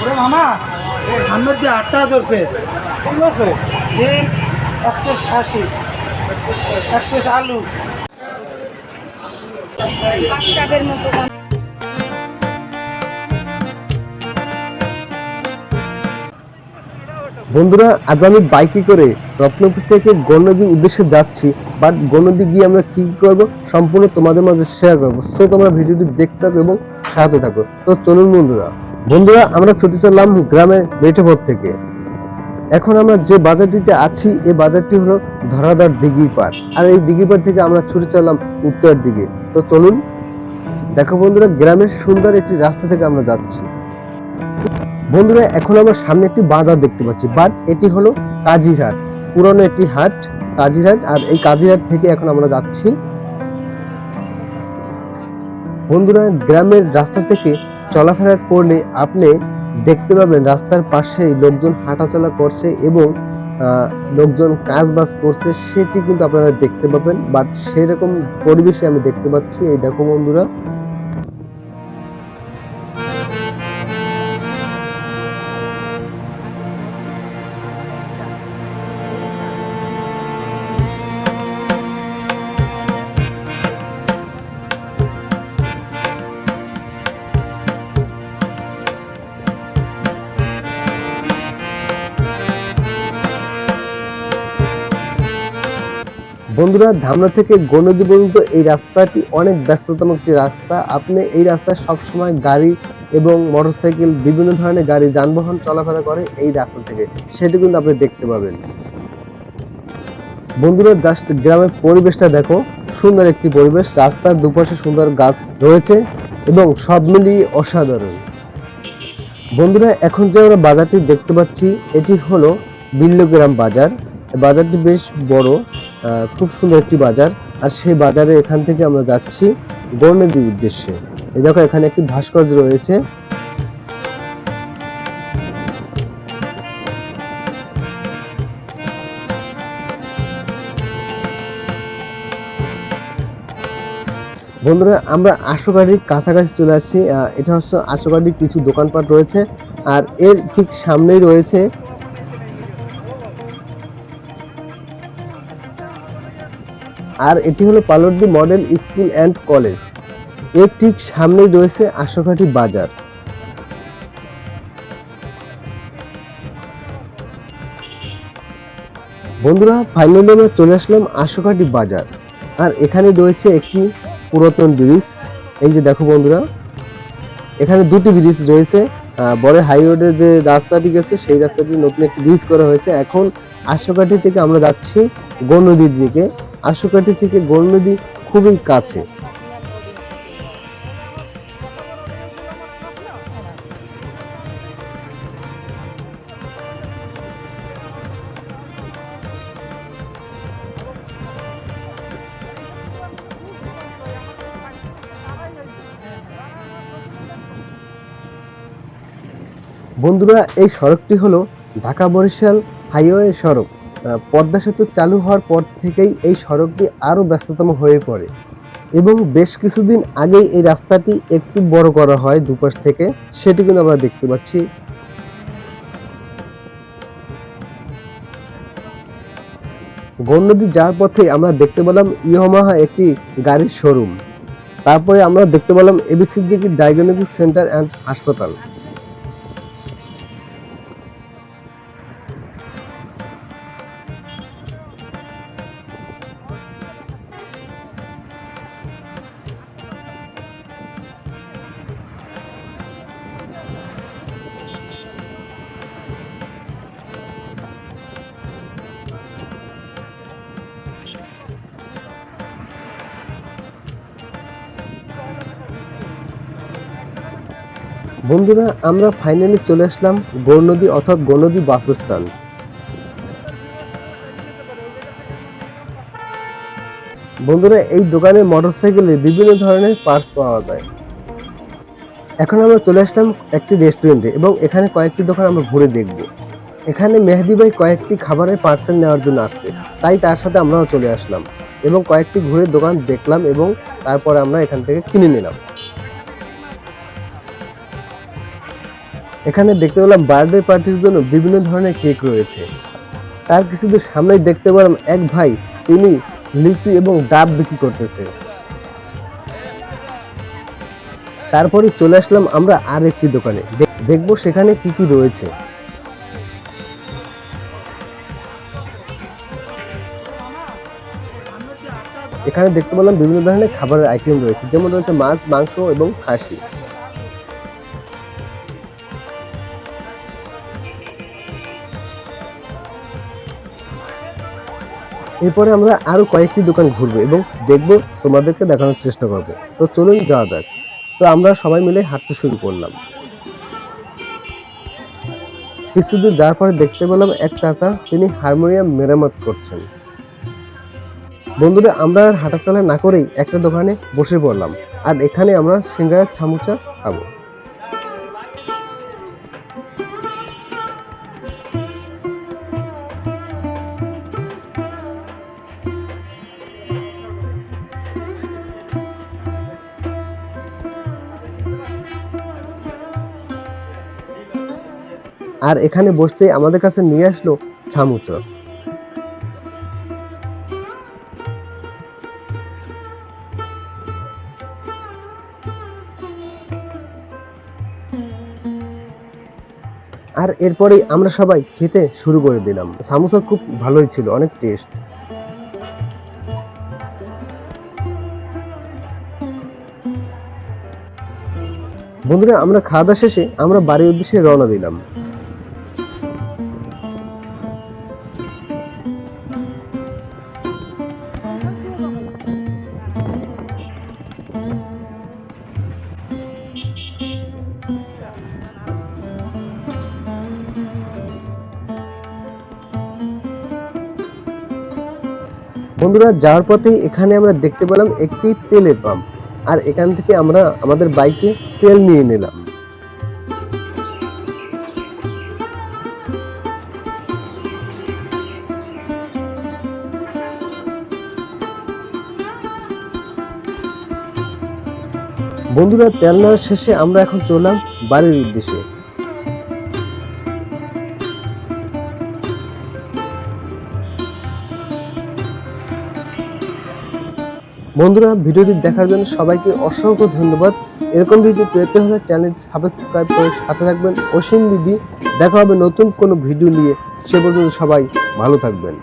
ওরে মামা আমার দিয়ে আটটা ধরছে। ঠিক আছে? ডিম খাসি এক পিস আলু। মতো বন্ধুরা, আজ আমি বাইকে করে রত্নপুর থেকে গণনদী উদ্দেশ্যে যাচ্ছি বাট গণনদী গিয়ে আমরা কি করব সম্পূর্ণ তোমাদের মাঝে শেয়ার করব। সো তোমরা ভিডিওটি দেখতে থাকো এবং সাথে থাকো। তো চলুন বন্ধুরা। বন্ধুরা, আমরা ছুটে চললাম গ্রামের মেঠেপথ থেকে। এখন আমরা যে বাজারটিতে আছি, এই বাজারটি হলো ধরাদার দিঘির পাড়। আর এই দিঘির পাড় থেকে আমরা ছুটে চললাম উত্তর দিকে। তো চলুন, দেখো বন্ধুরা, গ্রামের সুন্দর একটি রাস্তা থেকে আমরা যাচ্ছি। বন্ধুরা, এখন আমরা সামনে একটি বাজার দেখতে পাচ্ছি বাট এটি হলো কাজিরহাট। পুরনো একটি হাট, কাজিরহাট, আর এই কাজিরহাট থেকে এখন আমরা যাচ্ছি। বন্ধুরা, গ্রামের রাস্তা থেকে চলাফেরা করলে আপনি দেখতে পাবেন রাস্তার পাশেই লোকজন হাঁটাচলা করছে এবং লোকজন কাজ বাজ করছে, সেটি কিন্তু আপনারা দেখতে পাবেন বাট সেরকম পরিবেশে আমি দেখতে পাচ্ছি। এই দেখো বন্ধুরা বন্ধুরা ধামরা থেকে গণদি পর্যন্ত এই রাস্তাটি অনেক ব্যস্ততম একটি রাস্তা। আপনি এই রাস্তায় সবসময় গাড়ি এবং মোটরসাইকেল, বিভিন্ন ধরনের গাড়ি, যানবাহন চলাফেরা করে এই রাস্তা থেকে। সেটি কিন্তু আপনি দেখতে পাবেন। বন্ধুরা, জাস্ট গ্রামের পরিবেশটা দেখো। সুন্দর একটি পরিবেশ। রাস্তার দুপাশে সুন্দর গাছ রয়েছে এবং সব মিলিয়ে অসাধারণ। বন্ধুরা, এখন যে আমরা বাজারটি দেখতে পাচ্ছি, এটি হলো বিল্লগ্রাম বাজার। বাজারটি বেশ বড়। খুব সুন্দর একটি বাজার। আর সেই বাজারে এখান থেকে আমরা যাচ্ছি গৌরনদীর উদ্দেশ্যে। এই দেখো, এখানে একটি ভাস্কর্য রয়েছে। বন্ধুরা, আমরা আশুগাড়ির কাছাকাছি চলে আসছি। এটা হচ্ছে আশুগাড়ির কিছু দোকানপাট রয়েছে। আর এর ঠিক সামনেই রয়েছে আর এটি হলো পালর্দি মডেল স্কুল অ্যান্ড কলেজ। এর ঠিক সামনেই রয়েছে আশুঘাটি বাজার। বন্ধুরা ফাইনালি আমরা চলে আসলাম আশুঘাটি বাজার। আর এখানে রয়েছে একটি পুরাতন ব্রিজ। এই যে দেখো বন্ধুরা, এখানে দুটি ব্রিজ রয়েছে। বড় হাই রোডের যে রাস্তাটি গেছে, সেই রাস্তাটি নতুন একটি ব্রিজ করা হয়েছে। এখন আশুকাঠি থেকে আমরা যাচ্ছি গৌরনদীর দিকে। আশুকাঠি থেকে গোল নদী খুবই কাছে। বন্ধুরা এই সড়কটি হলো ঢাকা বরিশাল হাইওয়ে সড়ক। পদ্মা সেতু চালু হওয়ার পর থেকেই এই সড়কটি আরও ব্যস্ততম হয়ে পড়ে এবং বেশ কিছুদিন আগেই এই রাস্তাটি একটু বড় করা হয় দুপাশ থেকে, সেটি কিন্তু আমরা দেখতে পাচ্ছি। গৌরনদী যাওয়ার পথে আমরা দেখতে পেলাম ইয়মাহা একটি গাড়ির শোরুম। তারপরে আমরা দেখতে পেলাম AB Siddiqui diagnostic centre and হাসপাতাল। বন্ধুরা, আমরা ফাইনালি চলে আসলাম গৌরনদী অর্থাৎ গৌরনদী বাসস্থান। বন্ধুরা, এই দোকানে মোটরসাইকেলের বিভিন্ন ধরনের পার্টস পাওয়া যায়। এখন আমরা চলে আসলাম একটি রেস্টুরেন্টে এবং এখানে কয়েকটি দোকান আমরা ঘুরে দেখব। এখানে মেহেদি ভাই কয়েকটি খাবারের পার্সেল নেওয়ার জন্য আসছে, তাই তার সাথে আমরাও চলে আসলাম এবং কয়েকটি ঘুরে দোকান দেখলাম এবং তারপরে আমরা এখান থেকে কিনে নিলাম। এখানে দেখতে পেলাম বার্থডে পার্টির জন্য বিভিন্ন ধরনের কেক রয়েছে। তার কিছু দূর সামনেই দেখতে পেলাম এক ভাই, তিনি লিচু এবং ডাব বিক্রি করতেছে। তারপরে চলে আসলাম আমরা আর একটি দোকানে। দেখ- দেখব সেখানে কি কি রয়েছে। এখানে দেখতে পেলাম বিভিন্ন ধরনের খাবারের আইটেম রয়েছে, যেমন রয়েছে মাছ, মাংস এবং খাসি। এরপরে আমরা আরও কয়েকটি দোকান ঘুরবো এবং দেখব তোমাদেরকে দেখানোর চেষ্টা করব। তো চলুন যাওয়া যাক। তো আমরা সবাই মিলে হাঁটতে শুরু করলাম। কিছু দূর যাওয়ার পরে দেখতে পেলাম এক চাচা, তিনি হারমোনিয়াম মেরামত করছেন। বন্ধুরা, আমরা হাঁটাচলা না করেই একটা দোকানে বসে পড়লাম। আর এখানে আমরা সিঙ্গারার ছামুচা খাব। আর এখানে বসতে আমাদের কাছে নিয়ে আসলো ছামুচা। আর এরপরেই আমরা সবাই খেতে শুরু করে দিলাম। সামোসা খুব ভালোই ছিল, অনেক টেস্ট বন্ধুরা, আমরা খাওয়া দাওয়া শেষে আমরা বাড়ির উদ্দেশ্যে রওনা দিলাম। বন্ধুরা, যাওয়ার পথে এখানে আমরা দেখতে পেলাম একটি তেলের পাম্প। আর এখান থেকে আমরা আমাদের বাইকে তেল নিয়ে নিলাম। বন্ধুরা, তেল নেওয়ার শেষে আমরা এখন চললাম বাড়ির উদ্দেশ্যে। বন্ধুরা, ভিডিওটি দেখার জন্য সবাইকে অসংখ্য ধন্যবাদ। এরকম ভিডিও পেতে হলে চ্যানেলটি সাবস্ক্রাইব করে সাথে থাকবেন। অসীম দিদি দেখা হবে নতুন কোনো ভিডিও নিয়ে। সে পর্যন্ত সবাই ভালো থাকবেন।